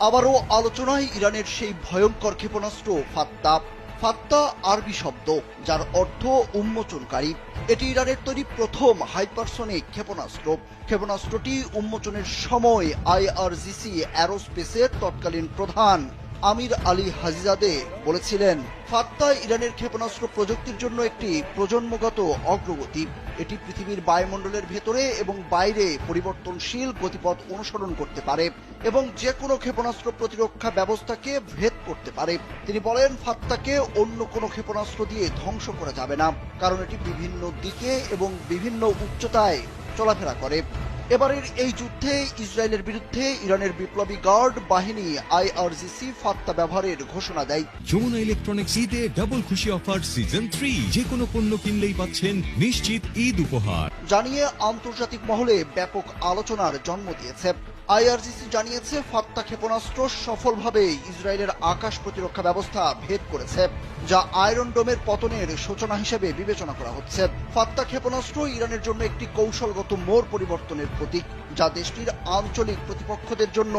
আবারও আলোচনায় ইরানের সেই ভয়ঙ্কর ক্ষেপণাস্ত্র ফাত্তা ফাত্তা আরবি শব্দ, যার অর্থ উন্মোচনকারী। এটি ইরানের তৈরি প্রথম হাইপারসনিক ক্ষেপণাস্ত্র। ক্ষেপণাস্ত্রটি উন্মোচনের সময় আইআরজিসি অ্যারোস্পেসের তৎকালীন প্রধান আমির আলী হাজিজাদে বলেছিলেন ফাত্তা ইরানের ক্ষেপণাস্ত্র প্রযুক্তির জন্য একটি প্রজন্মগত অগ্রগতি। এটি পৃথিবীর বায়ুমণ্ডলের ভেতরে এবং বাইরে পরিবর্তনশীল গতিপথ অনুসরণ করতে পারে এবং যে কোনো ক্ষেপণাস্ত্র প্রতিরক্ষা ব্যবস্থাকে ভেদ করতে পারে। তিনি বলেন ফাত্তাকে অন্য কোনো ক্ষেপণাস্ত্র দিয়ে ধ্বংস করা যাবে না, কারণ এটি বিভিন্ন দিকে এবং বিভিন্ন উচ্চতায় চলাফেরা করে। এবারের এই যুদ্ধে ইসরায়েলের বিরুদ্ধে ইরানের বিপ্লবী গার্ড বাহিনী আইআরজিসি ফাত্তা ব্যবহারের ঘোষণা দেয়। যমুনা ইলেকট্রনিক্স ঈদে ডাবল খুশি অফার সিজন থ্রি যে কোনো পণ্য কিনলেই পাচ্ছেন নিশ্চিত ঈদ উপহার। জানিয়ে আন্তর্জাতিক মহলে ব্যাপক আলোচনার জন্ম দিয়েছে। আইআরজিসি জানিয়েছে, ফাত্তা ক্ষেপণাস্ত্র সফলভাবে ইসরায়েলের আকাশ প্রতিরক্ষা ব্যবস্থা ভেদ করেছে, যা আয়রন ডোমের পতনের সূচনা হিসেবে বিবেচনা করা হচ্ছে। ফাত্তা ক্ষেপণাস্ত্র ইরানের জন্য একটি কৌশলগত মোড় পরিবর্তনের প্রতীক, যা দেশটির আঞ্চলিক প্রতিপক্ষদের জন্য